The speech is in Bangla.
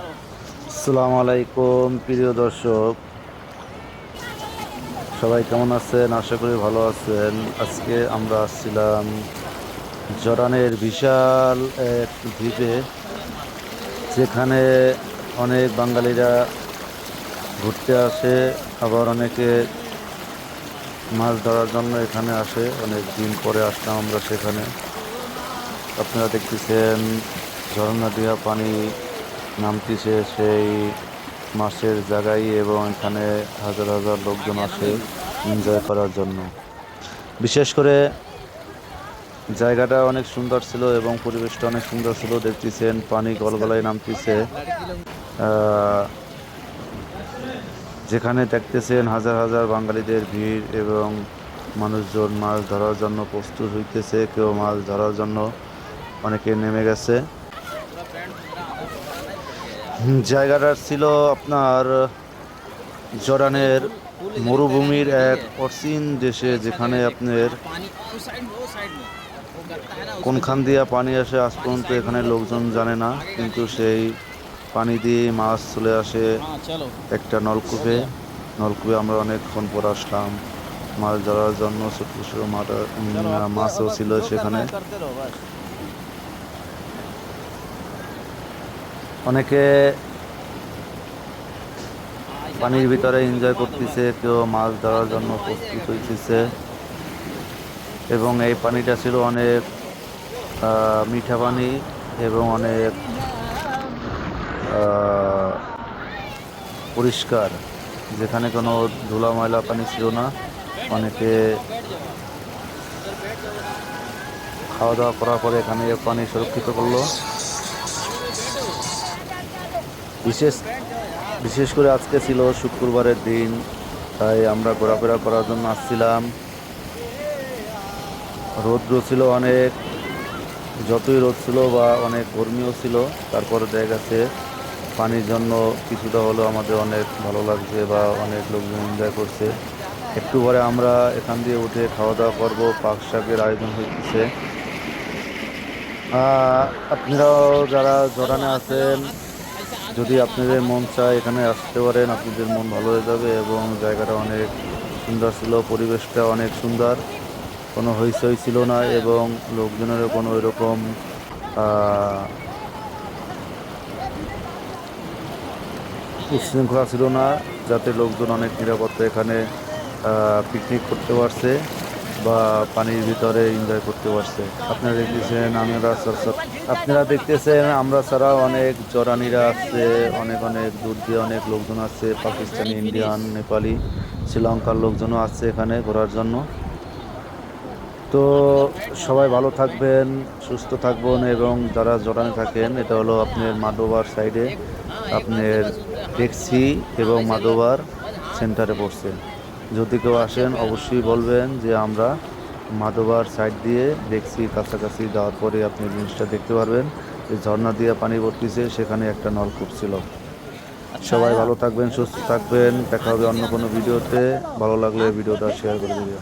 আসসালামু আলাইকুম, প্রিয় দর্শক। সবাই কেমন আছেন? আশা করি ভালো আছেন। আজকে আমরা আসছিলাম জরানের বিশাল এক দ্বীপে, যেখানে অনেক বাঙালিরা ঘুরতে আসে, আবার অনেকে মাছ ধরার জন্য এখানে আসে। অনেক দিন পরে আসলাম আমরা সেখানে। আপনারা দেখতেছেন ঝর্ণা দিয়া পানি নামতিছে সেই মাসের জায়গায় এবং এখানে হাজার হাজার লোকজন আসে এনজয় করার জন্য। বিশেষ করে জায়গাটা অনেক সুন্দর ছিল এবং পরিবেশটা অনেক সুন্দর ছিল, দেখতেছেন পানি গলগলায় নামতিছে। যেখানে দেখতেছেন হাজার হাজার বাঙালিদের ভিড় এবং মানুষজন মাছ ধরার জন্য প্রস্তুত হইতেছে, কেউ মাছ ধরার জন্য অনেকে নেমে গেছে। জায়গাটার ছিল আপনার জরানের মরুভূমির এক অসীম দেশে যেখানে আপনার কোনখান দিয়ে পানি আসে আজ পর্যন্ত এখানে লোকজন জানে না, কিন্তু সেই পানি দিয়ে মাছ চলে আসে একটা নলকূপে। নলকূপে আমরা অনেকক্ষণ পর আসলাম। মাছ ধরার জন্য ছোট ছোট মাছও ছিল সেখানে। অনেকে পানির ভিতরে এনজয় করতেছে, কেউ মাছ ধরার জন্য প্রস্তুত হইতেছে। এবং এই পানিটা ছিল অনেক মিঠা পানি এবং অনেক পরিষ্কার। যেখানে কোনো ধুলা ময়লা পানি ছিল না। অনেকে খাওয়া দাওয়া করার পরে এখানে পানি সুরক্ষিত করল। বিশেষ বিশেষ করে আজকে ছিল শুক্রবারের দিন তাই আমরা ঘোরাফেরা করার জন্য আসছিলাম। রৌদ্র ছিল অনেক যতই রোদ ছিল বা অনেক গরমিও ছিল তারপরে দেখা গেছে পানির জন্য কিছুটা হলেও আমাদের অনেক ভালো লাগছে বা অনেক লোকজন এনজয় করছে। একটু পরে আমরা এখান দিয়ে উঠে খাওয়া দাওয়া করব পাক শাকের আয়োজন আহ, আপনারাও যারা জড়ানে আছেন যদি আপনাদের মন চায় এখানে আসতে পারেন আপনাদের মন ভালো হয়ে যাবে এবং জায়গাটা অনেক সুন্দর ছিল পরিবেশটা অনেক সুন্দর। কোনো হইচই ছিল না এবং লোকজনেরও কোনো এরকম আহ, উচ্ছৃঙ্খলা ছিল না যাতে লোকজন অনেক নিরাপত্তা এখানে পিকনিক করতে পারছে। বা পানির ভিতরে এনজয় করতে পারছে। আপনারা দেখতেছেন, আমরা আপনারা দেখতেছেন, আমরা ছাড়া অনেক জরানিরা আসছে অনেক অনেক দূর দিয়ে অনেক লোকজন আসছে পাকিস্তানি, ইন্ডিয়ান, নেপালি, শ্রীলঙ্কার লোকজনও আসছে এখানে ঘোরার জন্য। তো সবাই ভালো থাকবেন, সুস্থ থাকবেন এবং যারা জড়ানে থাকেন, এটা হলো আপনার মাদোবার সাইডে আপনার ট্যাক্সি এবং মাদোবার সেন্টারে পড়ছে যদি কেউ আসেন অবশ্যই বলবেন যে আমরা মাধবার সাইড দিয়ে দেখছি কাছাকাছি যাওয়ার পরে আপনি জিনিসটা দেখতে পারবেন। যে ঝর্ণা দিয়ে পানি ভর্তিছে সেখানে একটা নলকূপ ছিল। সবাই ভালো থাকবেন সুস্থ থাকবেন। দেখা হবে অন্য কোনো ভিডিওতে। ভালো লাগলে ভিডিওটা শেয়ার করে দিবেন।